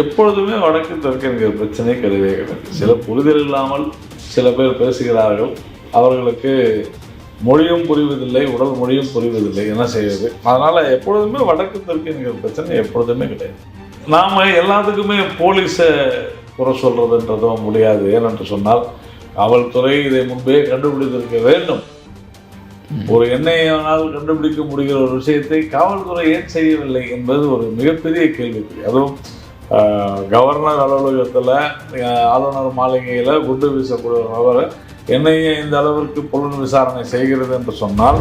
எப்பொழுதுமே வடக்கு தெற்கு என்கிற பிரச்சனை கிடையவே கிடையாது. சில புரிதல் இல்லாமல் சில பேர் பேசுகிறார்கள். அவர்களுக்கு மொழியும் புரிவதில்லை உடல் மொழியும் புரிவதில்லை என்ன செய்வது? அதனால எப்பொழுதுமே வடக்கு தெற்கு என்கிற பிரச்சனை எப்பொழுதுமே கிடையாது. நாம எல்லாத்துக்குமே போலீஸை குறை சொல்றதுன்றதோ முடியாது. ஏனென்று சொன்னால் காவல்துறை இதை முன்பே கண்டுபிடித்திருக்க வேண்டும். ஒரு எண்ணெயானால் கண்டுபிடிக்க முடிகிற ஒரு விஷயத்தை காவல்துறை ஏன் செய்யவில்லை என்பது ஒரு மிகப்பெரிய கேள்விக்குறி. அதுவும் கவர்னர் அலுவலகத்தில் ஆளுநர் மாளிகையில் குண்டு வீசக்கூடிய நபர் என்னையே இந்த அளவிற்கு புலன் விசாரணை செய்கிறது என்று சொன்னால்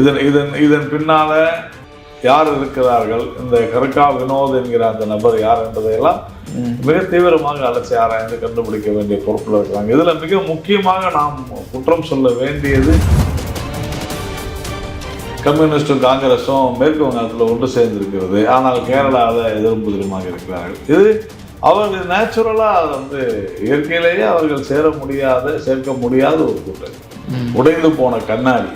இதன் இதன் இதன் பின்னால் யார் இருக்கிறார்கள்? இந்த கருக்கா வினோத் என்கிற அந்த நபர் யார் என்பதையெல்லாம் மிக தீவிரமாக அலட்சி ஆராய்ந்து கண்டுபிடிக்க வேண்டிய பொறுப்பில் இருக்கிறாங்க. இதில் மிக முக்கியமாக நாம் குற்றம் சொல்ல வேண்டியது கம்யூனிஸ்டும் காங்கிரஸும் மேற்கு வங்காளத்தில் ஒன்று சேர்ந்திருக்கிறது. ஆனால் கேரளாவில் எதிரும் புதிருமாக இருக்கிறார்கள். இது அவர்கள் நேச்சுரலாக அது வந்து இயற்கையிலேயே அவர்கள் சேர முடியாத சேர்க்க முடியாத ஒரு கூட்டணி. உடைந்து போன கண்ணாடி.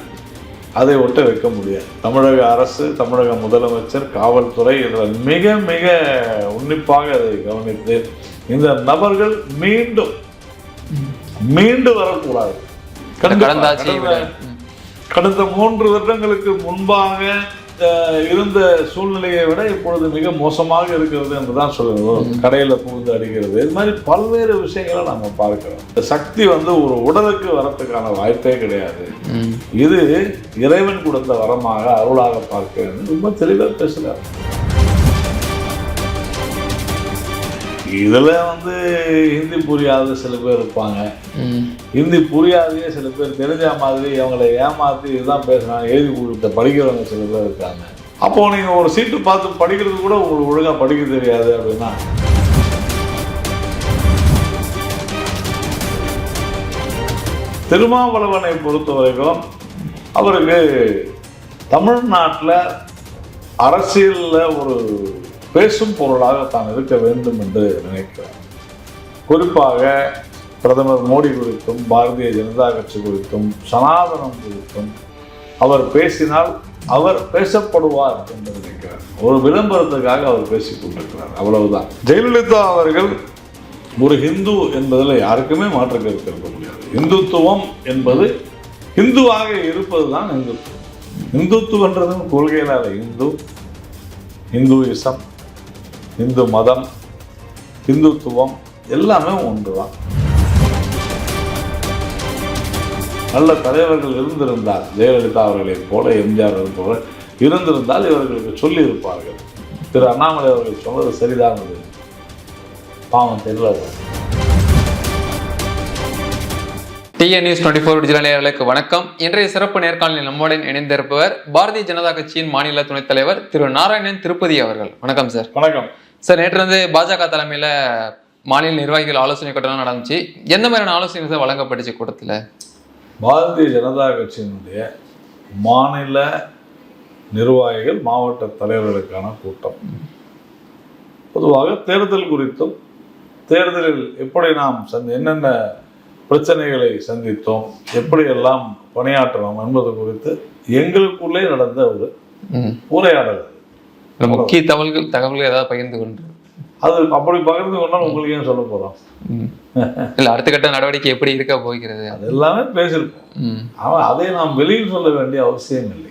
அதை ஒட்ட வைக்க முடியாது. தமிழக அரசு தமிழக முதலமைச்சர் காவல்துறை இதில் மிக மிக உன்னிப்பாக அதை கவனித்து இந்த நபர்கள் மீண்டும் மீண்டு வரக்கூடாது. கடந்த கடந்த- மூன்று வருடங்களுக்கு முன்பாக இருந்த சூழ்நிலையை விட இப்பொழுது மிக மோசமாக இருக்கிறது என்று தான் சொல்லணும் கடையில புகுந்து அடிக்கிறது. இது மாதிரி பல்வேறு விஷயங்களை நம்ம பார்க்கிறோம். இந்த சக்தி வந்து ஒரு உடலுக்கு வரத்துக்கான வாய்ப்பே கிடையாது. இது இறைவன் கொடுத்த வரமாக அருளாக பார்க்கிறேன். ரொம்ப தெளிவாக பேசுகிறார் இதுல வந்து ஹிந்தி புரியாத சில பேர் இருப்பாங்க. ஹிந்தி புரியாதையே சில பேர் தெரிஞ்ச மாதிரி அவங்கள ஏமாத்தி இதுதான் பேசுறாங்க எழுதி கொடுத்த படிக்கிறவங்க சில பேர் இருக்காங்க. அப்போ நீங்க ஒரு சீட்டு பார்த்து படிக்கிறது கூட உங்களுக்கு ஒழுங்கா படிக்க தெரியாது அப்படின்னா. திருமாவளவனை பொறுத்த வரைக்கும் அவருக்கு தமிழ்நாட்டில் அரசியலில் ஒரு பேசும் பொருளாக தான் இருக்க வேண்டும் என்று நினைக்கிறேன். குறிப்பாக பிரதமர் மோடி குறித்தும் பாரதிய ஜனதா கட்சி குறித்தும் சனாதனம் குறித்தும் அவர் பேசினால் அவர் பேசப்படுவார் என்று நினைக்கிறார் ஒரு விளம்பரத்துக்காக அவர் பேசிக் கொண்டிருக்கிறார். அவ்வளவுதான். ஜெயலலிதா அவர்கள் ஒரு ஹிந்து என்பதில் யாருக்குமே மாற்று கருத்து இருக்க முடியாது. இந்துத்துவம் என்பது இந்துவாக இருப்பது தான் இந்துத்துவம் இந்துத்துவன்றதும் கொள்கையில இந்து இந்துவிசம் இந்து மதம் இந்துத்துவம் எல்லாமே ஒன்று தான் நல்ல தலைவர்கள் இருந்திருந்தால் ஜெயலலிதா அவர்களைப் போல எம்ஜிஆர் போல இருந்திருந்தால் இவர்களுக்கு சொல்லி இருப்பார்கள் திரு அண்ணாமலை அவர்கள் சொன்னது சரிதான் பாவம் தெரியல. TN news twenty four digital நேயர்களுக்கு வணக்கம். இன்றைய சிறப்பு நேர்காணலில் நம்முடன் இணைந்திருப்பவர் பாரதிய ஜனதா கட்சியின் மாநில துணைத் தலைவர் திரு நாராயணன் திருப்பதி அவர்கள். வணக்கம் சார். வணக்கம். சார் நேற்று வந்து பாஜக தலைமையில மாநில நிர்வாகிகள் ஆலோசனை கூட்டம் நடந்துச்சு எந்த மாதிரியான ஆலோசனை சார் வழங்கப்பட்டுச்சு கூட்டத்துல பாரதிய ஜனதா கட்சியினுடைய மாநில நிர்வாகிகள் மாவட்ட தலைவர்களுக்கான கூட்டம் பொதுவாக தேர்தல் குறித்தும் தேர்தலில் எப்படி நாம் சந்தி என்னென்ன பிரச்சனைகளை சந்தித்தோம் எப்படியெல்லாம் பணியாற்றணும் என்பது குறித்து எங்களுக்குள்ளே நடந்த ஒரு. உரையாடல். இதுல முக்கிய தகவல்கள் தகவல்கள் ஏதாவது பகிர்ந்து கொண்டு. அது அப்படி பகிர்ந்து கொண்டால் உங்களுக்கு ஏன் சொல்ல போறோம்? ம். இல்ல அடுத்த கட்ட நடவடிக்கை எப்படி இருக்க போகிறது? அது எல்லாமே பேசியிருக்கோம். ஆனால் அதை நாம் வெளியில் சொல்ல வேண்டிய அவசியம் இல்லை.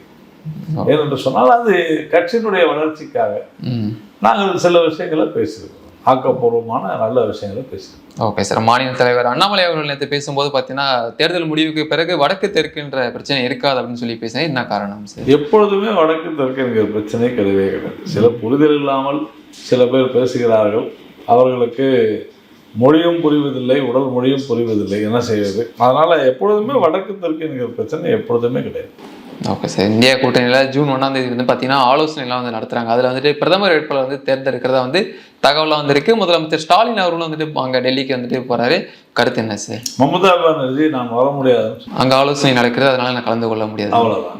ஏனென்று சொன்னால் அது கட்சியினுடைய வளர்ச்சிக்காக. நாங்கள் சில விஷயங்களை பேசியிருக்கோம். ஆக்கப்பூர்வமான நல்ல விஷயங்களை பேசியிருக்கோம் ஓகே சார் மாநில தலைவர் அண்ணாமலை அவர்கள் நேற்று பேசும்போது பார்த்தீங்கன்னா தேர்தல் முடிவுக்கு பிறகு வடக்கு தெற்குன்ற பிரச்சனை இருக்காது அப்படின்னு சொல்லி பேசினேன் என்ன காரணம் சார்? எப்பொழுதுமே வடக்கு தெற்கு என்கிற பிரச்சனை கிடையவே கிடையாது. சில புரிதல் இல்லாமல் சில பேர் பேசுகிறார்கள். அவர்களுக்கு மொழியும் புரிவதில்லை உடல் மொழியும் புரிவதில்லை என்ன செய்வது? அதனால எப்பொழுதுமே வடக்கு தெற்கு என்கிற பிரச்சனை எப்பொழுதுமே கிடையாது. Okay sir. இந்தியா கூட்டணியில் ஜூன் ஒன்றாம் தேதி வந்து பார்த்தீங்கன்னா ஆலோசனைலாம் வந்து நடத்துறாங்க. அதில் வந்துட்டு பிரதமர் வேட்பாளர் வந்து தேர்ந்தெடுக்கிறதா வந்து தகவலாக வந்திருக்கு. முதலமைச்சர் ஸ்டாலின் அவர்களும் வந்துட்டு அங்கே டெல்லிக்கு வந்துட்டு போறாரு. கருத்து என்ன சார்? மமதா பானர்ஜி நான் வர சொன்னாங்க. அங்கே ஆலோசனை நடக்கிறது அதனால நான் கலந்து கொள்ள முடியாது. அவ்வளவுதான்.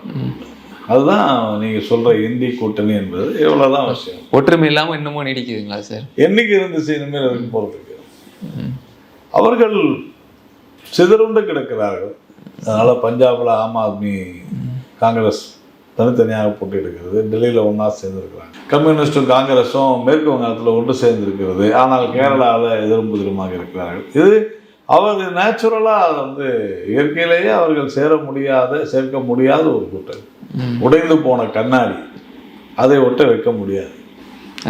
அதுதான் நீங்க சொல்ற இந்தி கூட்டணி என்பது இவ்வளவுதான் விஷயம். ஒற்றுமை இல்லாமல் இன்னமும் நீடிக்குதுங்களா சார்? என்னைக்கு இருந்துச்சு இனிமேல் இருக்கு போறதுக்கு? அவர்கள் சிதறுண்டு கிடக்கிறார்கள். அதனால பஞ்சாப்ல ஆம் ஆத்மி காங்கிரஸ் தனித்தனியாக போட்டியிடுகிறது டெல்லியில் ஒன்றா சேர்ந்துருக்கிறாங்க. கம்யூனிஸ்டும் காங்கிரஸும் மேற்கு வங்காளத்தில் ஒன்று சேர்ந்திருக்கிறது. ஆனால் கேரளாவில் எதிரும் புதிருமாக இருக்கிறார்கள். இது அவர் நேச்சுரலாக வந்து இயற்கையிலேயே அவர்கள் சேர முடியாத சேர்க்க முடியாத ஒரு கூட்டம். உடைந்து போன கண்ணாடி. அதை ஒட்ட வைக்க முடியாது.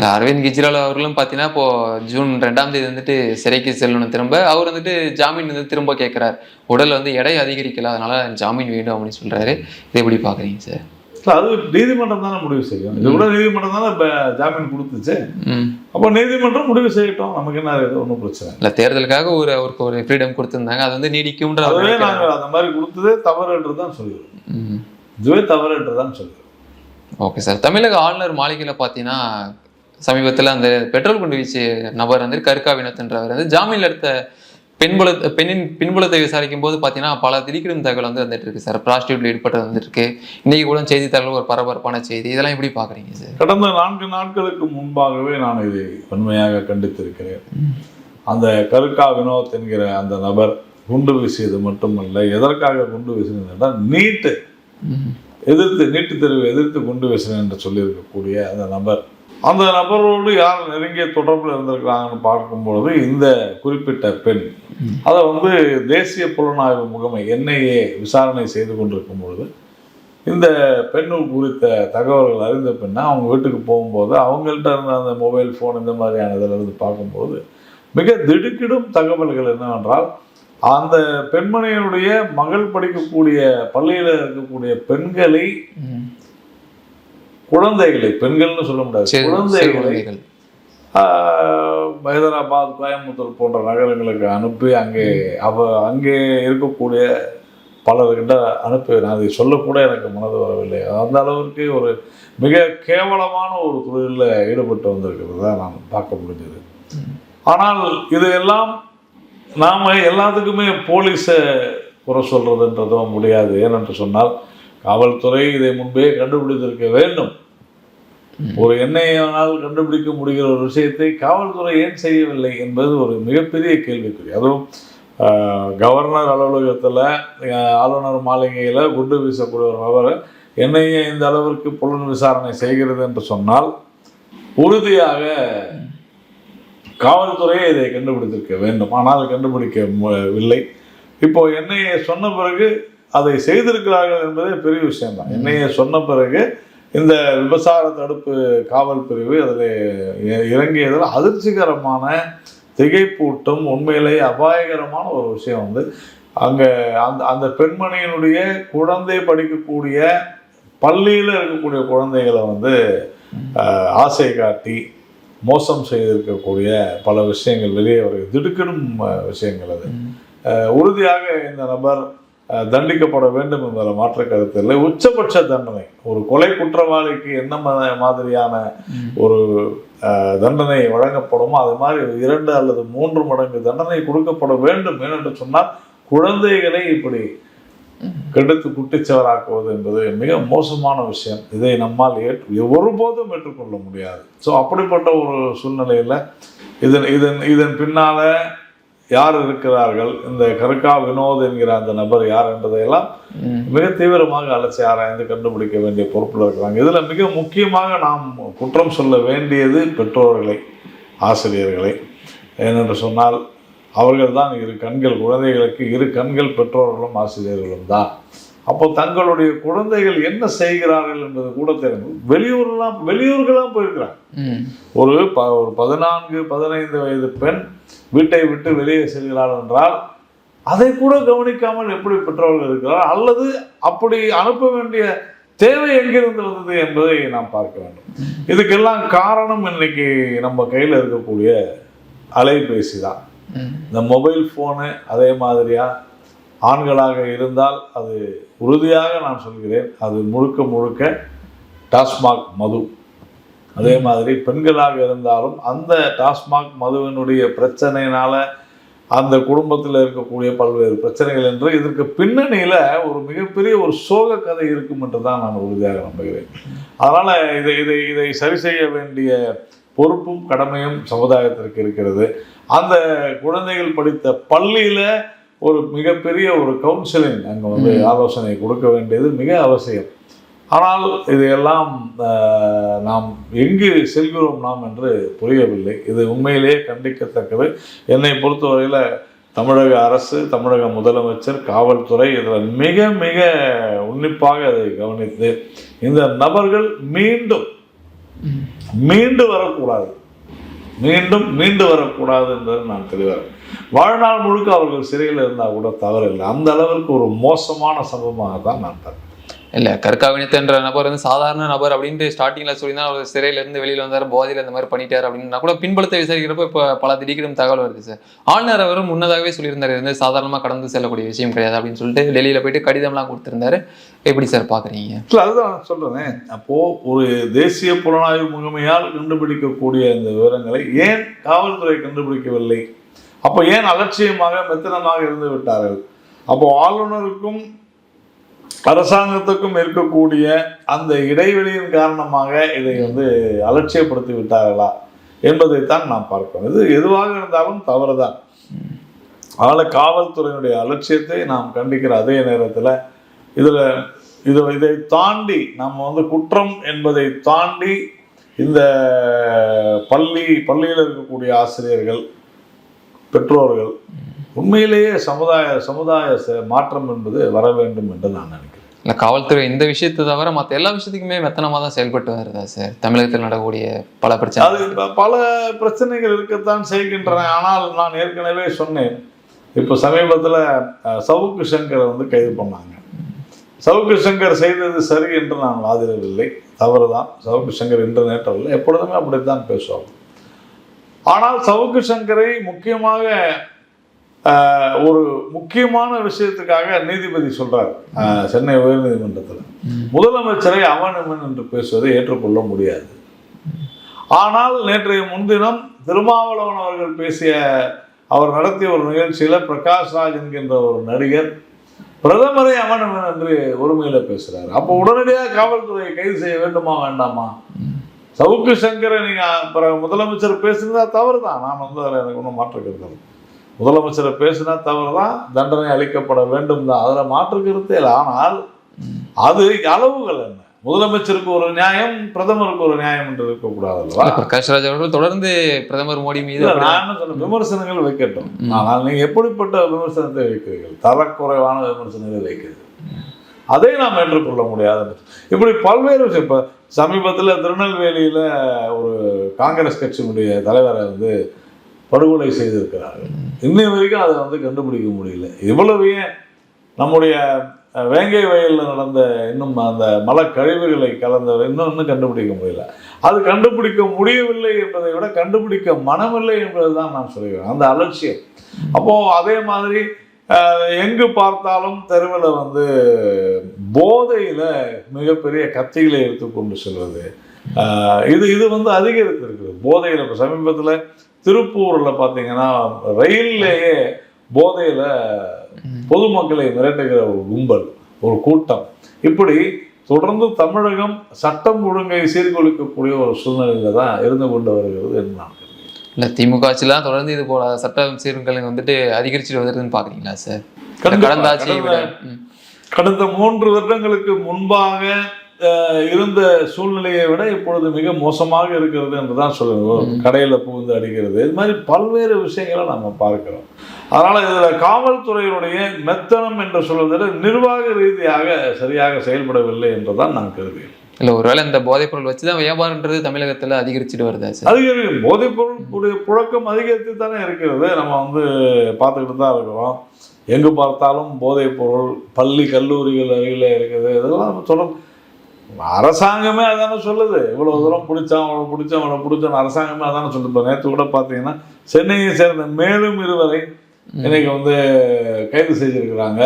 அரவிந்த் கெஜ்ரிவால் அவர்களும் பார்த்தீங்கன்னா இப்போ ஜூன் ரெண்டாம் தேதி வந்துட்டு சிறைக்கு செல்லணும் திரும்ப. அவர் வந்துட்டு ஜாமீன் வந்து திரும்ப கேட்குறார் உடல் வந்து எடை அதிகரிக்கல அதனால ஜாமீன் வேணும் அப்படின்னு சொல்றாரு. இதை எப்படி பார்க்குறீங்க சார்? அது நீதிமன்றம் தானே முடிவு செய்யும். இது கூட நீதிமன்றம் தானே இப்ப ஜாமீன் கொடுத்துச்சு. அப்போ நீதிமன்றம் முடிவு செய்யட்டும். நமக்கு என்ன இது ஒன்றும் பிரச்சனை இல்லை. தேர்தலுக்காக ஒரு அவருக்கு ஒரு ஃப்ரீடம் கொடுத்துருந்தாங்க. அது வந்து நீடிக்கும்ன்ற அதுவே. நாங்கள் அந்த மாதிரி கொடுத்ததே தவறு என்று தான் சொல்லுவோம் இதுவே தவறு என்று தான் சொல்லுவோம் ஓகே சார். தமிழக ஆளுநர் மாளிகையில் பார்த்தீங்கன்னா சமீபத்தில் அந்த பெட்ரோல் குண்டு வீச்சு நபர் வந்து கருக்கா வினோத்ன்றவர் வந்து ஜாமீன்ல எடுத்த பெண்புல பெண்ணின் பின்புலத்தை விசாரிக்கும் போது பார்த்தீங்கன்னா பல திடுக்கிடும் தகவல் வந்து வந்துட்டு இருக்கு சார். பிராஸ்டியூட்ல ஈடுபட்டு வந்துருக்கு. இன்னைக்கு கூட செய்தித்தாள்கள் ஒரு பரபரப்பான செய்தி. இதெல்லாம் எப்படி பார்க்குறீங்க சார்? கடந்த நான்கு நாட்களுக்கு முன்பாகவே நான் இதை உண்மையாக கண்டித்திருக்கிறேன். அந்த கருக்கா வினோத் என்கிற அந்த நபர் குண்டு வீசியது மட்டுமல்ல எதற்காக குண்டு வீசினது என்றால் நீட்டு. எதிர்த்து நீட்டு தெரிவு எதிர்த்து குண்டு வீசினேன் என்று சொல்லியிருக்கக்கூடிய அந்த நபர். அந்த நபரோடு யார் நெருங்கிய தொடர்பில் இருந்திருக்கிறாங்கன்னு பார்க்கும்பொழுது இந்த குறிப்பிட்ட பெண் அதை வந்து தேசிய புலனாய்வு முகமை என்ஐஏ விசாரணை செய்து கொண்டிருக்கும் பொழுது இந்த பெண்ணு குறித்த தகவல்கள் அறிந்த பின்ன அவங்க வீட்டுக்கு போகும்போது அவங்கள்ட்ட இருந்த அந்த மொபைல் ஃபோன் இந்த மாதிரியான இதில் இருந்து பார்க்கும்போது மிக திடுக்கிடும் தகவல்கள் என்னவென்றால் அந்த பெண்மணியினுடைய மகள் படிக்கக்கூடிய பள்ளியில் இருக்கக்கூடிய பெண்களை. குழந்தைகளை பெண்கள்னு சொல்ல முடியாது குழந்தைகளை ஹைதராபாத் கோயம்புத்தூர் போன்ற நகரங்களுக்கு அனுப்பி அங்கே அவ அங்கே இருக்கக்கூடிய பலர்கிட்ட அனுப்பி நான் அதை சொல்லக்கூட எனக்கு மனது வரவில்லை. அந்த அளவிற்கு ஒரு மிக கேவலமான ஒரு தொழிலில் ஈடுபட்டு வந்திருக்கிறத நான் பார்க்க முடிஞ்சது. ஆனால் இதையெல்லாம் நாம் எல்லாத்துக்குமே போலீஸை குறை சொல்கிறதுன்றதும் முடியாது. ஏனென்று சொன்னால் காவல்துறை இதை முன்பே கண்டுபிடித்திருக்க வேண்டும். ஒரு எண்ணெயினால் கண்டுபிடிக்க முடிகிற ஒரு விஷயத்தை காவல்துறை ஏன் செய்யவில்லை என்பது ஒரு மிகப்பெரிய கேள்விக்குறி. அதுவும் கவர்னர் அலுவலகத்தில் ஆளுநர் மாளிகையில் குண்டு வீசக்கூடிய ஒரு நபர் என்ஐஏ இந்த அளவிற்கு புலன் விசாரணை செய்கிறது என்று சொன்னால் உறுதியாக காவல்துறையே இதை கண்டுபிடித்திருக்க வேண்டும். ஆனால் கண்டுபிடிக்கவில்லை இப்போ என்ஐஏ சொன்ன பிறகு அதை செய்திருக்கிறார்கள் என்பதே பெரிய விஷயம்தான். என்ஐஏ சொன்ன பிறகு இந்த விபசார தடுப்பு காவல் பிரிவு அதில் இறங்கியதில் அதிர்ச்சிகரமான திகைப்பூட்டும் உண்மையிலேயே அபாயகரமான ஒரு விஷயம் வந்து அங்கே அந்த அந்த பெண்மணியினுடைய குழந்தை படிக்கக்கூடிய பள்ளியில் இருக்கக்கூடிய குழந்தைகளை வந்து ஆசை காட்டி மோசம் செய்திருக்கக்கூடிய பல விஷயங்கள் வெளியே வருகிறது திடுக்கிடும் விஷயங்கள் அது. உறுதியாக இந்த நபர் தண்டிக்கப்பட வேண்டும் என்பதில் மாற்று கருத்து இல்லை. உச்சபட்ச தண்டனை. ஒரு கொலை குற்றவாளிக்கு என்ன மாதிரியான ஒரு தண்டனை வழங்கப்படுமோ அது மாதிரி இரண்டு அல்லது மூன்று மடங்கு தண்டனை கொடுக்கப்பட வேண்டும். ஏனென்று சொன்னால் குழந்தைகளை இப்படி கெடுத்து குட்டிச்சவராக்குவது என்பது மிக மோசமான விஷயம். இதை நம்மால் ஏற்று ஒருபோதும் ஏற்றுக்கொள்ள முடியாது. ஸோ அப்படிப்பட்ட ஒரு சூழ்நிலையில் இதன் இதன் இதன் பின்னால யார் இருக்கிறார்கள்? இந்த கருக்கா வினோத் என்கிற அந்த நபர் யார் என்பதையெல்லாம் ம். மிக தீவிரமாக அலசி ஆராய்ந்து கண்டுபிடிக்க வேண்டிய பொறுப்பில் இருக்கிறாங்க. இதில் மிக முக்கியமாக நாம் குற்றம் சொல்ல வேண்டியது பெற்றோர்களை ஆசிரியர்களை. ஏனென்று சொன்னால் அவர்கள் தான் இரு கண்கள் குழந்தைகளுக்கு இரு கண்கள் பெற்றோர்களும் ஆசிரியர்களும் தான். அப்போ தங்களுடைய குழந்தைகள் என்ன செய்கிறார்கள் என்பது கூட தெரியும். வெளியூர்லாம் வெளியூர்களாம் போயிருக்கிறாங்க. ஒரு ப ஒரு பதினான்கு பதினைந்து வயது பெண் வீட்டை விட்டு வெளியே செல்கிறாள் என்றால் அதை கூட கவனிக்காமல் எப்படி பெற்றோர்கள் இருக்கிறார்? அல்லது அப்படி அனுப்ப வேண்டிய தேவை எங்கிருந்து வந்தது என்பதை நாம் பார்க்க வேண்டும். இதுக்கெல்லாம் காரணம் இன்னைக்கு நம்ம கையில் இருக்கக்கூடிய அலைபேசி தான். இந்த மொபைல் ஃபோனு அதே மாதிரியா? ஆண்களாக இருந்தால் அது உறுதியாக நான் சொல்கிறேன். அது முழுக்க முழுக்க டாஸ்மாக் மது. அதே மாதிரி பெண்களாக இருந்தாலும் அந்த டாஸ்மாக் மதுவினுடைய பிரச்சனையினால் அந்த குடும்பத்தில் இருக்கக்கூடிய பல்வேறு பிரச்சனைகள் என்று இதற்கு பின்னணியில் ஒரு மிகப்பெரிய ஒரு சோக கதை இருக்கும் என்று தான் நான் உறுதியாக நம்புகிறேன். அதனால் இதை இதை இதை சரி செய்ய வேண்டிய பொறுப்பும் கடமையும் சமுதாயத்திற்கு இருக்கிறது. அந்த குழந்தைகள் படித்த பள்ளியில் ஒரு மிகப்பெரிய ஒரு கவுன்சிலிங் அங்கே வந்து ஆலோசனை கொடுக்க வேண்டியது மிக அவசியம். ஆனால் இதையெல்லாம் நாம் எங்கு செல்கிறோம் நாம் என்று புரியவில்லை. இது உண்மையிலேயே கண்டிக்கத்தக்கது. என்னை பொறுத்தவரையில் தமிழக அரசு தமிழக முதலமைச்சர் காவல்துறை இதில் மிக மிக உன்னிப்பாக அதை கவனித்து இந்த நபர்கள் மீண்டும் மீண்டு வரக்கூடாது. மீண்டும் மீண்டு வரக்கூடாது என்பது நான் தெளிவாக வாழ்நாள் முழுக்க அவர்கள் சிறையில் இருந்தால் கூட தவறில்லை அந்த அளவிற்கு ஒரு மோசமான சம்பவமாக தான் நான் பார்க்கிறேன். இல்ல கற்காவினத்துன்ற நபர் வந்து சாதாரண நபர் அப்படின்ட்டு ஸ்டார்டிங்ல சொல்லிதான் அவர் சிறையில இருந்து வெளியில வந்தாரு போதையில இந்த மாதிரி பண்ணிட்டாரு அப்படின்னா கூட பின்புலத்தை விசாரிக்கிறப்ப இப்ப பல திடீர்னு தகவல் வருது சார். ஆளுநர் அவரும் முன்னதாகவே சொல்லியிருந்தாரு இது வந்து சாதாரணமா கடந்து செல்லக்கூடிய விஷயம் கிடையாது அப்படின்னு சொல்லிட்டு டெல்லியில போயிட்டு கடிதம்லாம் கொடுத்திருந்தாரு. எப்படி சார் பாக்குறீங்க இல்லை அதுதான் நான் சொல்றேனே. அப்போ ஒரு தேசிய புலனாய்வு முகமையால் கண்டுபிடிக்கக்கூடிய இந்த விவரங்களை ஏன் காவல்துறை கண்டுபிடிக்கவில்லை? அப்போ ஏன் அலட்சியமாக மெத்தனமாக இருந்து விட்டார்கள்? அப்போ ஆளுநருக்கும் அரசாங்கத்துக்கும் இருக்கக்கூடிய அந்த இடைவெளியின் காரணமாக இதை வந்து அலட்சியப்படுத்தி விட்டார்களா என்பதைத்தான் நாம் பார்க்கணும். இது எதுவாக இருந்தாலும் தவறுதான். அதனால் காவல்துறையினுடைய அலட்சியத்தை நாம் கண்டிக்கிற அதே நேரத்தில் இதில் இது இதை தாண்டி நம்ம வந்து குற்றம் என்பதை தாண்டி இந்த பள்ளி பள்ளியில் இருக்கக்கூடிய ஆசிரியர்கள் பெற்றோர்கள். உண்மையிலேயே சமுதாய சமுதாய மாற்றம் என்பது வர வேண்டும் என்று நான் நினைக்கிறேன். இல்ல காவல்துறை இந்த விஷயத்தை தவிர மத்த எல்லா விஷயத்துக்குமே மெத்தனமா தான் செயல்பட்டு வருதா சார்? தமிழகத்தில் நடக்கக்கூடிய பல அது பிரச்சனை ப- பல பிரச்சனைகள் இருக்கத்தான் செய்கின்றன. ஆனால் நான் ஏற்கனவே சொன்னேன். இப்போ சமீபத்தில் சவுக்கு சங்கரை வந்து கைது பண்ணாங்க. சவுக்கு சங்கர் செய்தது சரி என்று நான் வாதிடவில்லை. தவறுதான். சவுக்கு சங்கர் இன்டர்நெட் அல்ல எப்பொழுதுமே அப்படித்தான் பேசுவாங்க. ஆனால் சவுக்கு சங்கரை முக்கியமாக ஒரு முக்கியமான விஷயத்துக்காக நீதிபதி சொல்றார் சென்னை உயர்நீதிமன்றத்தில். முதலமைச்சரை அவன் இவன் என்று பேசுவதை ஏற்றுக்கொள்ள முடியாது. ஆனால் நேற்றைய முன்தினம் திருமாவளவன் அவர்கள் பேசிய அவர் நடத்திய ஒரு நிகழ்ச்சியில பிரகாஷ் ராஜ் என்கின்ற ஒரு நடிகர் பிரதமரை அவன் இவன் என்று ஒருமையில பேசுறாரு. அப்போ உடனடியாக காவல்துறையை கைது செய்ய வேண்டுமா வேண்டாமா? சவுக்கு சங்கரை நீங்க பிற- முதலமைச்சர் பேசினதா தவறு தான் நான் வந்து அதில் எனக்கு ஒன்றும் மாற்று கருத்து. முதலமைச்சரை பேசினா தவறு தான் தண்டனை அளிக்கப்பட வேண்டும் தான். அதில் மாற்று கருத்தே இல்லை. ஆனால் அது அளவுகள் என்ன? முதலமைச்சருக்கு ஒரு நியாயம் பிரதமருக்கு ஒரு நியாயம் என்று இருக்கக்கூடாது அல்லவா? பிரகாஷ் ராஜ் அவர்கள் தொடர்ந்து பிரதமர் மோடி மீது நான் என்ன சொல்ல விமர்சனங்கள் வைக்கட்டும். ஆனால் நீங்க எப்படிப்பட்ட விமர்சனத்தை வைக்கிறீர்கள்? தரக்குறைவான விமர்சனங்களை வைக்கிறீர்கள். அதை நாம் ஏற்றுக்கொள்ள முடியாது. இப்படி பல்வேறு விஷயம் இப்போ சமீபத்தில் திருநெல்வேலியில் ஒரு காங்கிரஸ் கட்சியினுடைய தலைவரை வந்து படுகொலை செய்திருக்கிறார்கள். இன்னை வரைக்கும் அதை வந்து கண்டுபிடிக்க முடியல. இவ்வளவு ஏன் நம்முடைய வேங்கை வயலில் நடந்த இன்னும் அந்த மல கழிவுகளை கலந்த இன்னும் இன்னும் கண்டுபிடிக்க முடியல. அது கண்டுபிடிக்க முடியவில்லை என்பதை விட கண்டுபிடிக்க மனமில்லை என்பதுதான் நான் சொல்கிறேன் அந்த அலட்சியம். அப்போது அதே மாதிரி எங்கு பார்த்தாலும் தெருவில் வந்து போதையில மிகப்பெரிய கத்திகளை எடுத்துக்கொண்டு செல்வது. அஹ், இது இது வந்து அதிகரித்திருக்குது போதையில இப்போ சமீபத்தில் திருப்பூர்ல பார்த்தீங்கன்னா ரயில்லையே போதையில பொதுமக்களை மிரட்டுகிற ஒரு கும்பல் ஒரு கூட்டம். இப்படி தொடர்ந்து தமிழகம் சட்டம் ஒழுங்கை சீர்குலைக்கக்கூடிய ஒரு சூழ்நிலையில தான் இருந்து கொண்டு வருகிறது கருதுகிறேன். இல்ல திமுக ஆட்சிலாம் தொடர்ந்து இது போல சட்ட சீர்களை வந்துட்டு அதிகரிச்சுட்டு வருதுன்னு பாக்குறீங்களா சார் கடந்த ஆட்சியை விட கடந்த- மூன்று வருடங்களுக்கு முன்பாக இருந்த சூழ்நிலையை விட இப்பொழுது மிக மோசமாக இருக்கிறது என்று தான் சொல்லுவோம். கடையில் புகுந்து அடிக்கிறது. இது மாதிரி பல்வேறு விஷயங்களை நம்ம பார்க்கிறோம். அதனால இதுல காவல்துறையினுடைய மெத்தனம் என்று சொல்வதை நிர்வாக ரீதியாக சரியாக செயல்படவில்லை என்றுதான் நான் கருதுகிறேன். இல்ல ஒருவேளை இந்த போதைப் பொருள் வச்சுதான் வியாபாரம்ன்றது தமிழகத்துல அதிகரிச்சுட்டு வருதா அதிகரிக்கும் போதைப் பொருளுடைய புழக்கம் அதிகரித்து தானே இருக்கிறது. நம்ம வந்து பார்த்துக்கிட்டு தான் இருக்கிறோம். எங்கு பார்த்தாலும் போதைப் பொருள் பள்ளி கல்லூரிகள் அருகில் இருக்குது. இதெல்லாம் தொடர்ந்து அரசாங்கமே அதானே சொல்லுது. இவ்வளவு தூரம் பிடிச்சான் அவ்வளோ பிடிச்சான் அவ்வளோ பிடிச்சான் அரசாங்கமே அதானே சொல்லுது. இப்போ நேற்று கூட பார்த்தீங்கன்னா சென்னையை சேர்ந்த மேலும் இருவரை இன்னைக்கு வந்து கைது செய்திருக்கிறாங்க.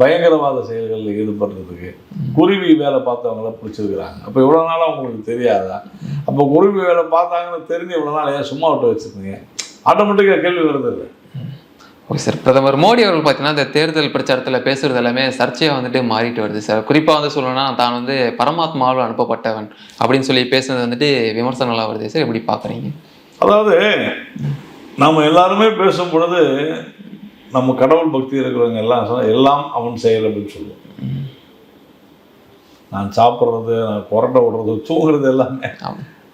பயங்கரவாத செயல்களில் ஈடுபடுறதுக்கு குருவி வேலை பார்த்தவங்கள பிடிச்சிருக்கிறாங்க. அப்போ இவ்வளோ நாளாக உங்களுக்கு தெரியாதா? அப்போ குருவி வேலை பார்த்தாங்கன்னு தெரிஞ்சு இவ்வளோ நாள் ஏன் சும்மா விட்டு வச்சுருந்தீங்க ஆட்டோமேட்டிக்காக கேள்வி வருது இல்லை ஓகே சார் பிரதமர் மோடி அவர்கள் பார்த்தீங்கன்னா இந்த தேர்தல் பிரச்சாரத்துல பேசுறது எல்லாமே சர்ச்சையா வந்துட்டு மாறிட்டு வருது சார். குறிப்பா வந்து சொல்லணும்னா தான் வந்து பரமாத்மாவில் அனுப்பப்பட்டவன் அப்படின்னு சொல்லி பேசுனது வந்துட்டு விமர்சனங்களா வருது சார். எப்படி பாக்குறீங்க? அதாவது நம்ம எல்லாருமே பேசும் பொழுது நம்ம கடவுள் பக்தி இருக்கிறவங்க எல்லாம் எல்லாம் அவன் செயல் அப்படின்னு சொல்லுவோம். நான் சாப்பிட்றது நான் புரண்ட விடுறது தூங்குறது எல்லாமே.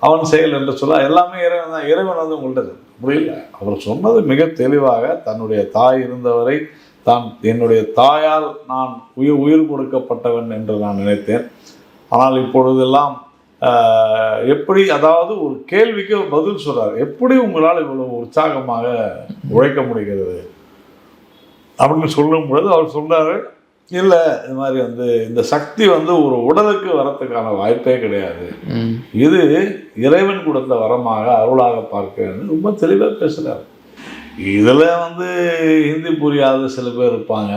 அவன் செயல் என்று சொல்ல எல்லாமே இறைவன் தான். இறைவன் வந்து உங்கள்கிட்ட. புரியல அவர் சொன்னது மிக தெளிவாக தன்னுடைய தாய் இருந்தவரை தான் என்னுடைய தாயால் நான் உயிர் உயிர் கொடுக்கப்பட்டவன் என்று நான் நினைத்தேன். ஆனால் இப்பொழுதெல்லாம் எப்படி அதாவது ஒரு கேள்விக்கு பதில் சொல்றார். எப்படி உங்களால் இவ்வளவு உற்சாகமாக உழைக்க முடிகிறது? அப்படின்னு சொல்லும் பொழுது அவர் சொல்றாரு இல்லை இது மாதிரி வந்து இந்த சக்தி வந்து ஒரு உடலுக்கு வரத்துக்கான வாய்ப்பே கிடையாது. இது இறைவன் கொடுத்த வரமாக அருளாக பார்க்கிறேன்னு ரொம்ப தெளிவாக பேசுகிறார் இதில் வந்து ஹிந்தி புரியாத சில பேர் இருப்பாங்க.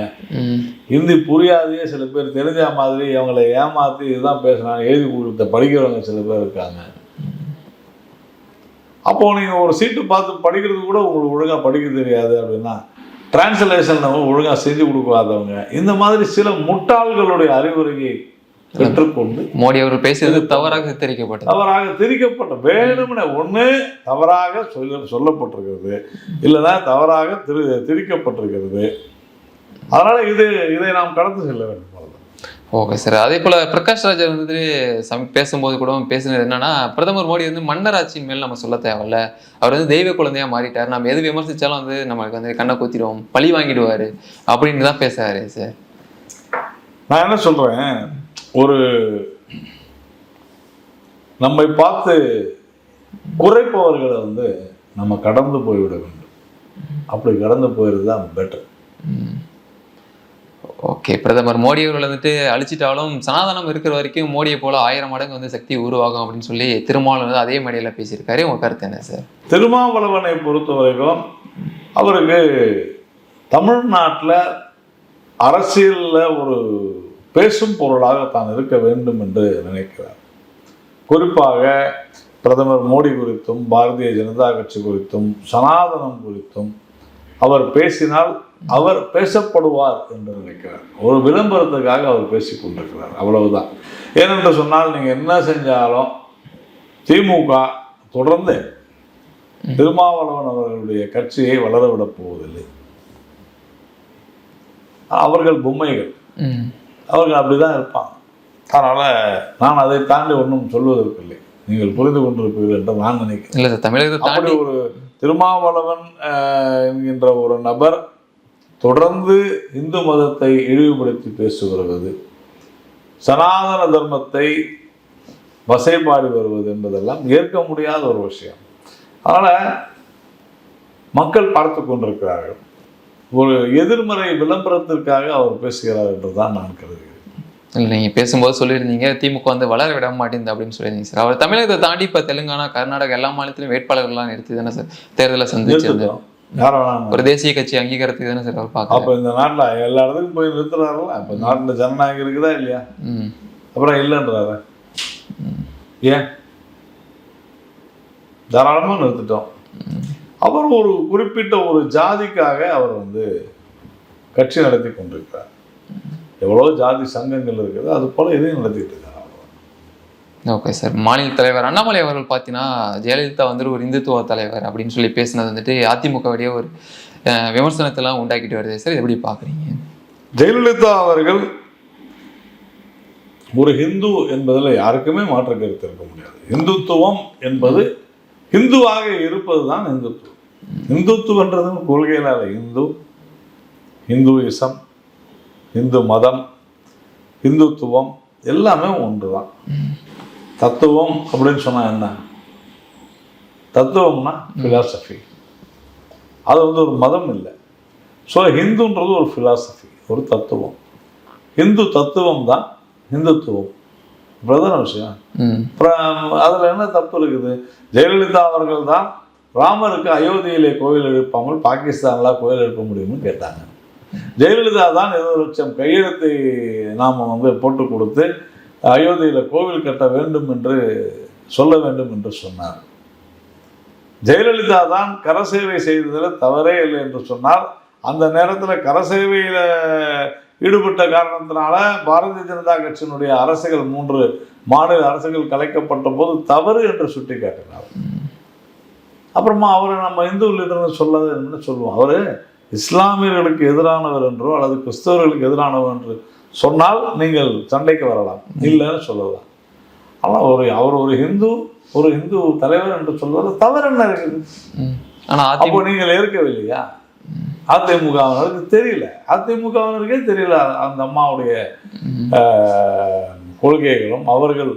ஹிந்தி புரியாதையே சில பேர் தெரிஞ்ச மாதிரி அவங்கள ஏமாற்றி இதுதான் பேசுனாங்க எழுதி கொடுத்த படிக்கிறவங்க சில பேர் இருக்காங்க. அப்போ நீங்கள் ஒரு சீட்டு பார்த்து படிக்கிறது கூட உங்களுக்கு ஒழுங்காக படிக்க தெரியாது அப்படின்னா டிரான்ஸ்லேஷன் நம்ம ஒழுங்காக செஞ்சு கொடுக்காதவங்க. இந்த மாதிரி சில முட்டாள்களுடைய அறிவுரையை பெற்றுக்கொண்டு மோடி அவர்கள் பேசியது தவறாக சித்தரிக்கப்பட்டது தவறாக திரிக்கப்பட்ட வேணும்னே ஒன்று தவறாக சொல்ல சொல்லப்பட்டிருக்கிறது. இல்லைன்னா தவறாக திரு திரிக்கப்பட்டிருக்கிறது அதனால இது இதை நாம் கடந்து செல்ல வேண்டும். Okay sir. அதே போல பிரகாஷ் ராஜ் வந்துட்டு சம பேசும்போது கூட பேசுனது என்னன்னா பிரதமர் மோடி வந்து மன்னராட்சியின் மேல் நம்ம சொல்ல தேவையில்ல. அவர் வந்து தெய்வ குழந்தையா மாறிட்டார். நம்ம எது விமர்சிச்சாலும் வந்து நமக்கு வந்து கண்ணை குத்திடுவோம் பழி வாங்கிடுவாரு அப்படின்னு தான் பேசுறாரு சார். நான் என்ன சொல்றேன்? ஒரு நம்மை பார்த்து குறைப்பவர்களை வந்து நம்ம கடந்து போய்விட வேண்டும். அப்படி கடந்து போயிடுறது தான் பெட்டர் ஓகே பிரதமர் மோடி அவர்கள் வந்துட்டு அழிச்சிட்டாலும் சனாதனம் இருக்கிற வரைக்கும் மோடியை போல ஆயிரம் மடங்கு வந்து சக்தி உருவாகும் அப்படின்னு சொல்லி திருமாவளவன் வந்து அதே மேடையில் பேசியிருக்காரு. உங்க கருத்து என்ன சார் திருமாவளவனை பொறுத்த வரைக்கும் அவருக்கு தமிழ்நாட்டில் அரசியலில் ஒரு பேசும் பொருளாக தான் இருக்க வேண்டும் என்று நினைக்கிறார். குறிப்பாக பிரதமர் மோடி குறித்தும் பாரதிய ஜனதா கட்சி குறித்தும் சனாதனம் குறித்தும் அவர் பேசினால் அவர் பேசப்படுவார் என்று நினைக்கிறார். ஒரு விளம்பரத்துக்காக அவர் பேசிக் கொண்டிருக்கிறார். அவ்வளவுதான். ஏனென்று சொன்னால் நீங்கள் என்ன செஞ்சாலும் திமுக தொடர்ந்து திருமாவளவன் அவர்களுடைய கட்சியை வளரவிடப் போவதில்லை. அவர்கள் பொம்மைகள். அவர்கள் அப்படிதான் இருப்பாங்க. அதனால் நான் அதை தாண்டி ஒன்றும் சொல்வதற்கில்லை. நீங்கள் புரிந்து கொண்டிருப்பீர்கள் என்று நான் நினைக்கிறேன். இல்ல சார் தமிழகத்தை அப்படி தாண்டி ஒரு திருமாவளவன் என்கின்ற ஒரு நபர் தொடர்ந்து இந்து மதத்தை இழிவுபடுத்தி பேசி வருவது சனாதன தர்மத்தை வசைபாடி வருவது என்பதெல்லாம் ஏற்க முடியாத ஒரு விஷயம். அதனால் மக்கள் பார்த்து கொண்டிருக்கிறார்கள். ஒரு எதிர்மறை விளம்பரத்திற்காக அவர் பேசுகிறார் என்று தான் நான் கருதுகிறேன். இல்ல நீங்க பேசும்போது சொல்லியிருந்தீங்க திமுக வந்து வளர விட மாட்டேங்குது அப்படின்னு சொல்லியிருந்தீங்க சார். அவர் தமிழகத்தை தாண்டி இப்ப தெலுங்கானா கர்நாடகா எல்லா மாநிலத்திலும் வேட்பாளர்கள்லாம் நிறுத்தி தானே சார் தேர்தலை சந்திச்சு ஒரு தேசிய கட்சி அங்கீகாரத்துக்கு தானே சார் அவர் அப்போ பார்க்க இந்த நாட்டில் எல்லா இடத்துக்கும் போய் நிறுத்துறாருல இப்போ நாட்டில் ஜனநாயகம் இருக்குதா இல்லையா? அப்புறம் இல்லைன்றாரு. ஏன்? தாராளமாக நிறுத்திட்டோம். அவர் ஒரு குறிப்பிட்ட ஒரு ஜாதிக்காக அவர் வந்து கட்சி நடத்தி கொண்டிருக்கிறார். எவ்வளோ ஜாதி சங்கங்கள் இருக்குது அது போல இதையும் நடத்திட்டு இருக்காரு. ஓகே சார் மாநில தலைவர் அண்ணாமலை அவர்கள் பார்த்தீங்கன்னா ஜெயலலிதா வந்துட்டு ஒரு இந்துத்துவ தலைவர் அப்படின்னு சொல்லி பேசினது வந்துட்டு அதிமுகவுடைய ஒரு விமர்சனத்தெல்லாம் உண்டாக்கிட்டு வருது. சார் எப்படி பார்க்குறீங்க ஜெயலலிதா அவர்கள் ஒரு ஹிந்து என்பதில் யாருக்குமே மாற்று கருத்து இருக்க முடியாது. இந்துத்துவம் என்பது ஹிந்துவாக இருப்பது தான் இந்துத்துவம் இந்துத்துவன்றதுன்னு கொள்கையில இல்லை. இந்து இந்துயிசம் இந்து மதம் இந்துத்துவம் எல்லாமே ஒன்று தான் தத்துவம் அப்படின்னு சொன்னா என்ன? தத்துவம்னா ஃபிலாசபி அது வந்து ஒரு மதம் இல்லை. ஸோ ஹிந்துன்றது ஒரு ஃபிலாசபி ஒரு தத்துவம். இந்து தத்துவம் தான் இந்துத்துவம் பிரதான விஷயம்? அப்புறம் அதில் என்ன தப்பு இருக்குது? ஜெயலலிதா அவர்கள் தான் ராமருக்கு அயோத்தியிலே கோவில் எழுப்பாமல் பாகிஸ்தானில் கோவில் எழுப்ப முடியும்னு கேட்டாங்க. ஜெயலலிதா தான் இருபது லட்சம் கையெழுத்தை நாம் வந்து போட்டு கொடுத்து அயோத்தியில் கோவில் கட்ட வேண்டும் என்று சொல்ல வேண்டும் என்று சொன்னார். ஜெயலலிதா தான் கரசேவை செய்ததில் தவறே இல்லை என்று சொன்னால் அந்த நேரத்தில் கரசேவையில் ஈடுபட்ட காரணத்தினால பாரதிய ஜனதா கட்சியினுடைய அரசுகள் மூன்று மாநில அரசுகள் கலைக்கப்பட்ட போது தவறு என்று சுட்டி காட்டினார் அப்புறமா அவரை நம்ம இந்து லீடர்னு சொல்லாத என்று சொல்லுவோம். அவர் இஸ்லாமியர்களுக்கு எதிரானவர் என்றோ அல்லது கிறிஸ்தவர்களுக்கு எதிரானவர் என்று சொன்னால் நீங்கள் சண்டைக்கு வரலாம். இல்லைன்னு சொல்லலாம் ஆனால் ஒரு அவர் ஒரு ஹிந்து ஒரு ஹிந்து தலைவர் என்று சொல்வது தவறு என்ன இருக்குது? ம். ஆனா அப்போ நீங்கள் ஏற்கவில்லையா? அதிமுகவினருக்கு தெரியல. அதிமுகவினருக்கே தெரியல அந்த அம்மாவுடைய கொள்கைகளும் அவர்கள்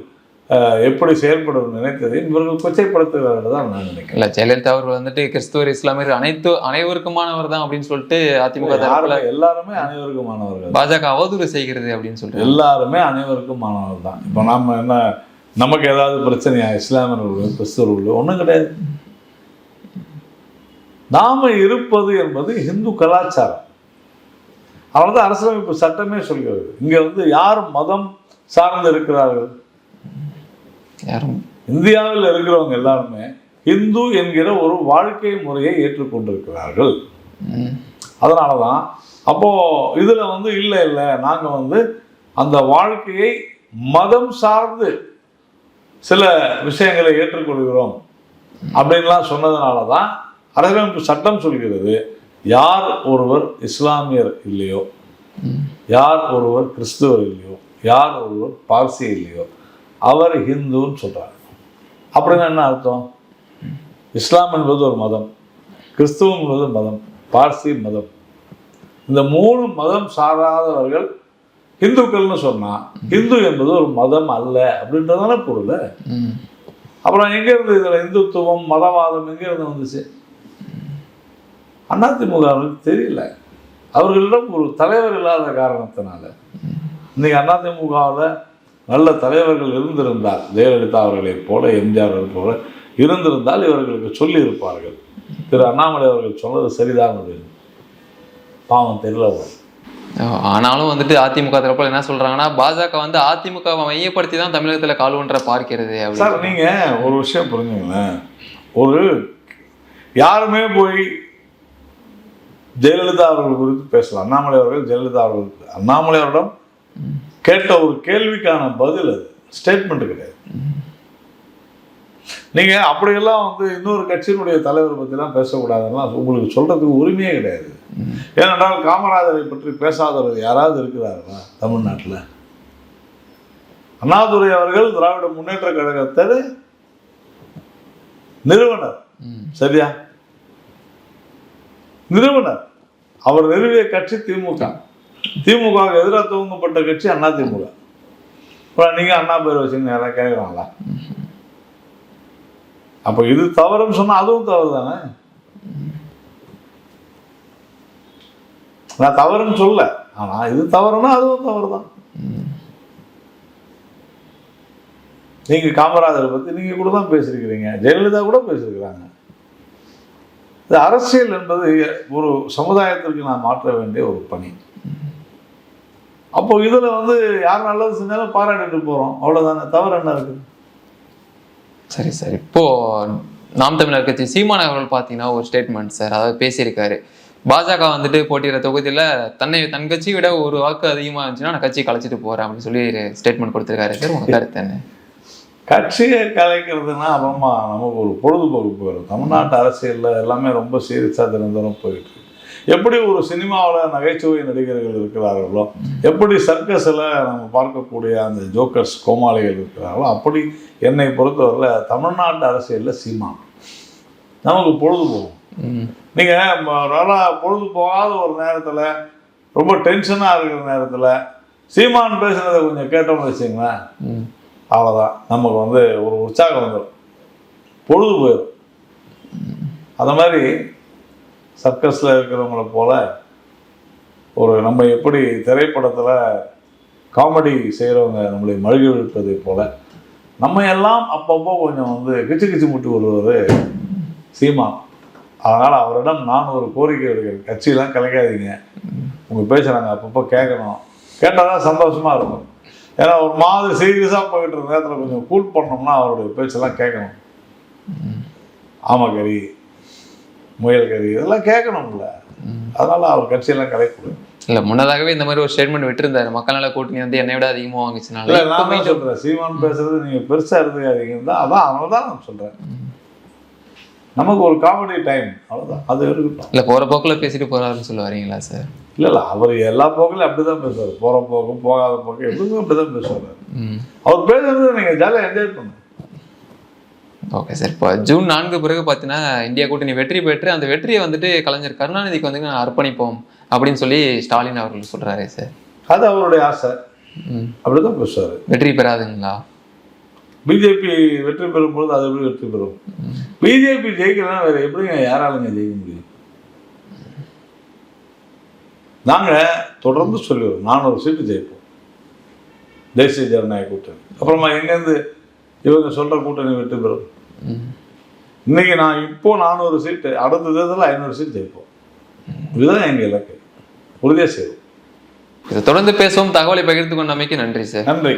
எப்படி செயல்படும் நினைத்ததையும் இவர்கள் கொச்சைப்படுத்துகிறார்கள் தான் நான் நினைக்கிறேன். இல்ல ஜெயலலிதா அவர்கள் வந்துட்டு கிறிஸ்துவர் இஸ்லாமியர் அனைத்து அனைவருக்குமானவர் தான் அப்படின்னு சொல்லிட்டு அதிமுக தரப்புல எல்லாருமே அனைவருக்குமானவர்கள் பாஜக அவதூறு செய்கிறது அப்படின்னு சொல்றாங்க. எல்லாருமே அனைவருக்கும் மாணவர் தான். இப்போ நாம என்ன நமக்கு ஏதாவது பிரச்சனையா? இஸ்லாமியர்கள் கிறிஸ்தவர்கள் ஒன்றும் கிடையாது. நாம இருப்பது என்பது இந்து கலாச்சாரம். அவ்வளோதான் அரசியலமைப்பு சட்டமே சொல்கிறது. இங்க வந்து யார் மதம் சார்ந்து இருக்கிறார்கள்? யாரும் இந்தியாவில் இருக்கிறவங்க எல்லாருமே இந்து என்கிற ஒரு வாழ்க்கை முறையை ஏற்றுக்கொண்டிருக்கிறார்கள். அதனால தான் அப்போது இதில் வந்து இல்லை இல்லை. நாங்கள் வந்து அந்த வாழ்க்கையை மதம் சார்ந்து சில விஷயங்களை ஏற்றுக்கொள்கிறோம். அப்படின்லாம் சொன்னதுனால தான் அரசியலமைப்பு சட்டம் சொல்கிறது யார் ஒருவர் இஸ்லாமியர் இல்லையோ யார் ஒருவர் கிறிஸ்துவர் இல்லையோ யார் ஒருவர் பார்சி இல்லையோ அவர் ஹிந்துன்னு சொல்கிறார் அப்படின்னா என்ன அர்த்தம்? இஸ்லாம் என்பது ஒரு மதம் கிறிஸ்துவம் என்பது மதம் பார்சி மதம். இந்த மூணு மதம் சாராதவர்கள் இந்துக்கள்னு சொன்னால் இந்து என்பது ஒரு மதம் அல்ல அப்படின்றதான பொருள். அப்புறம் எங்கே இருந்து இதில் இந்துத்துவம் மதவாதம் எங்கே இருந்து வந்துச்சு? அதிமுகவுக்கு தெரியல. அவர்களிடம் ஒரு தலைவர் இல்லாத காரணத்தினால. இன்னைக்கு அதிமுகவில் நல்ல தலைவர்கள் இருந்திருந்தால் ஜெயலலிதா அவர்களைப் போல எம்ஜிஆர் போல இருந்திருந்தால் இவர்களுக்கு சொல்லி இருப்பார்கள் திரு அண்ணாமலை அவர்கள் சொன்னது சரிதான் அப்படின்னு பாவம் தெரியல. ஆனாலும் வந்துட்டு அதிமுக தரப்புல என்ன சொல்றாங்கன்னா பாஜக வந்து அதிமுக வை மையப்படுத்தி தான் தமிழகத்துல கால் ஒன்ற பார்க்கிறது சார் நீங்க ஒரு விஷயம் புரிஞ்சுங்களேன் ஒரு யாருமே போய் ஜெயலலிதா அவர்கள் குறித்து பேசலாம் அண்ணாமலை அவர்கள் ஜெயலலிதா அவர்கள் அண்ணாமலை அவரிடம் கேட்ட ஒரு கேள்விக்கான பதில் அது. ஸ்டேட்மெண்ட் கிடையாது. நீங்க அப்படியெல்லாம் வந்து இன்னொரு கட்சியினுடைய தலைவர் பற்றிலாம் பேசக்கூடாதுலாம் உங்களுக்கு சொல்றதுக்கு உரிமையே கிடையாது. ஏனென்றால் காமராஜரை பற்றி பேசாதவர் யாராவது இருக்கிறார்களா தமிழ்நாட்டில்? அண்ணாதுரை அவர்கள் திராவிட முன்னேற்ற கழகத்தில் நிறுவனர். சரியா? நிறுவனர். அவர் நிறுவிய கட்சி திமுக. திமுகவுக்கு எதிராக துவங்கப்பட்ட கட்சி அண்ணா திமுக. அப்புறம் நீங்க அண்ணா பேர் வச்சுன்னு யாராவது கேட்குறாங்களா அப்போ இது தவறுன்னு சொன்னா அதுவும் தவறு தானே நான் தவறுன்னு சொல்ல. ஆனா இது தவறுனா அதுவும் தவறு தான் நீங்க காமராஜரை பத்தி நீங்க கூட தான் பேசியிருக்கிறீங்க ஜெயலலிதா கூட பேசியிருக்கிறாங்க இது அரசியல் என்பது ஒரு சமுதாயத்திற்கு நான் மாற்ற வேண்டிய ஒரு பணி. அப்போ இதுல வந்து யார் நல்லது செஞ்சாலும் பாராட்டிட்டு போறோம். அவ்வளவுதானே. தவறு என்ன இருக்குது சரி சார். இப்போ நாம் தமிழர் கட்சி சீமான் அவர்கள் பார்த்தீங்கன்னா ஒரு ஸ்டேட்மெண்ட் சார் அதாவது பேசியிருக்காரு. பாஜக வந்துட்டு போட்டியிட தொகுதியில தன்னை தன் கட்சியை விட ஒரு வாக்கு அதிகமா இருந்துச்சுன்னா நான் கட்சியை கலைச்சிட்டு போறேன் அப்படின்னு சொல்லி ஸ்டேட்மெண்ட் கொடுத்திருக்காரு சார் உங்க கருத்து என்ன? கட்சியை கலைக்கிறதுனா அப்புறமா நமக்கு ஒரு பொழுதுபோக்கு போயிடும். தமிழ்நாட்டு அரசியலில் எல்லாமே ரொம்ப சீரியஸாக தினந்தோறும் போயிட்டு. எப்படி ஒரு சினிமாவில் நகைச்சுவை நடிகர்கள் இருக்கிறார்களோ எப்படி சர்க்கஸில் நம்ம பார்க்கக்கூடிய அந்த ஜோக்கர்ஸ் கோமாளிகள் இருக்கிறார்களோ அப்படி என்னை பொறுத்தவரையில் தமிழ்நாட்டு அரசியலில் சீமான். நமக்கு பொழுது போகும். நீங்கள் நல்லா பொழுது போகாத ஒரு நேரத்தில் ரொம்ப டென்ஷனாக இருக்கிற நேரத்தில் சீமான் பேசுனதை கொஞ்சம் கேட்டோம்னு வச்சுங்களேன். அவ்வளோதான் நமக்கு வந்து ஒரு உற்சாகம் வந்துடும் பொழுது போயிடும் அந்த மாதிரி சர்க்கஸில் இருக்கிறவங்கள போல் ஒரு நம்ம எப்படி திரைப்படத்தில் காமெடி செய்கிறவங்க நம்மளை மழுகி போல் நம்ம எல்லாம் அப்பப்போ கொஞ்சம் வந்து கிச்சு கிச்சு முட்டு வருவார் சீமா. அதனால் அவரிடம் நான் ஒரு கோரிக்கை எடுக்கிறேன் கட்சியெலாம் கலைக்காதீங்க. உங்கள் பேசுகிறாங்க அப்பப்போ கேட்கணும். கேட்டால் தான் சந்தோஷமாக இருக்கும். ஏன்னா ஒரு மாதிரி சீரியஸாக போயிட்டு இருந்த நேரத்தில் கொஞ்சம் கூல் பண்ணோம்னா அவருடைய பேச்செல்லாம் கேட்கணும். ஆமாம் கரி. கறி இதெல்லாம் கேட்கணும்ல. அதனால் அவர் கட்சியெல்லாம் கலைக்கூடாது இல்ல முன்னதாகவே இந்த மாதிரி ஒரு ஸ்டேட்மெண்ட் விட்டுருந்தாரு. மக்கள் நல கூட்டணி வந்து என்னை விட அதிகமா வாங்கிச்சுனால இல்லை நான் சொல்கிறேன் சீமான் பேசுறது நீங்கள் பெருசாக எடுத்துக்காதீங்கன்னு தான் அதான் அதனால தான் நான் சொல்கிறேன் நமக்கு ஒரு காமெடி டைம் அவ்வளோதான் அது இருக்கட்டும். இல்ல போற போக்குல பேசிட்டு போறாருன்னு சொல்ல வரீங்களா சார் இல்லை இல்லை அவர் எல்லா போக்கிலும் அப்படி தான் பேசுவார். போகிற போக்கும் போகாத போக்கும் எப்பவுமே அப்படி தான் பேசுவார் அவர் பேசுறது நீங்கள் ஜாலியாக என்ஜாய் பண்ணுங்க. ஓகே சார் இப்போ ஜூன் நான்கு பிறகு பார்த்தீங்கன்னா இந்தியா கூட்டணி வெற்றி பெற்று அந்த வெற்றியை வந்துட்டு கலைஞர் கருணாநிதிக்கு வந்து அர்ப்பணிப்போம் அப்படின்னு சொல்லி ஸ்டாலின் அவர்கள் சொல்றாரு சார் அது அவருடைய ஆசை. ம். அப்படி தான் பேசுவார் வெற்றி பெறாதுங்களா? பிஜேபி வெற்றி பெறும்போது அது எப்படி வெற்றி பெறும்? பிஜேபி ஜெயிக்கலாம் வேற எப்படிங்க யாராலுங்க ஜெயிக்க முடியும்? நாங்கள் தொடர்ந்து சொல்லிடுவோம் நானூறு சீட்டு ஜெயிப்போம். தேசிய ஜனநாயக கூட்டணி. அப்புறமா எங்கேருந்து இவங்க சொல்ற கூட்டணி வெற்றி பெறும்? ம். இன்னைக்கு நான் இப்போ நானூறு சீட்டு அடுத்த தேர்தலில் ஐநூறு சீட் ஜெயிப்போம். இதுதான் எங்கள் இலக்கு. உறுதியாக செய்வோம். இதை தொடர்ந்து பேசுவோம். தகவலை பகிர்ந்து கொண்டமைக்கு நன்றி சார். நன்றி.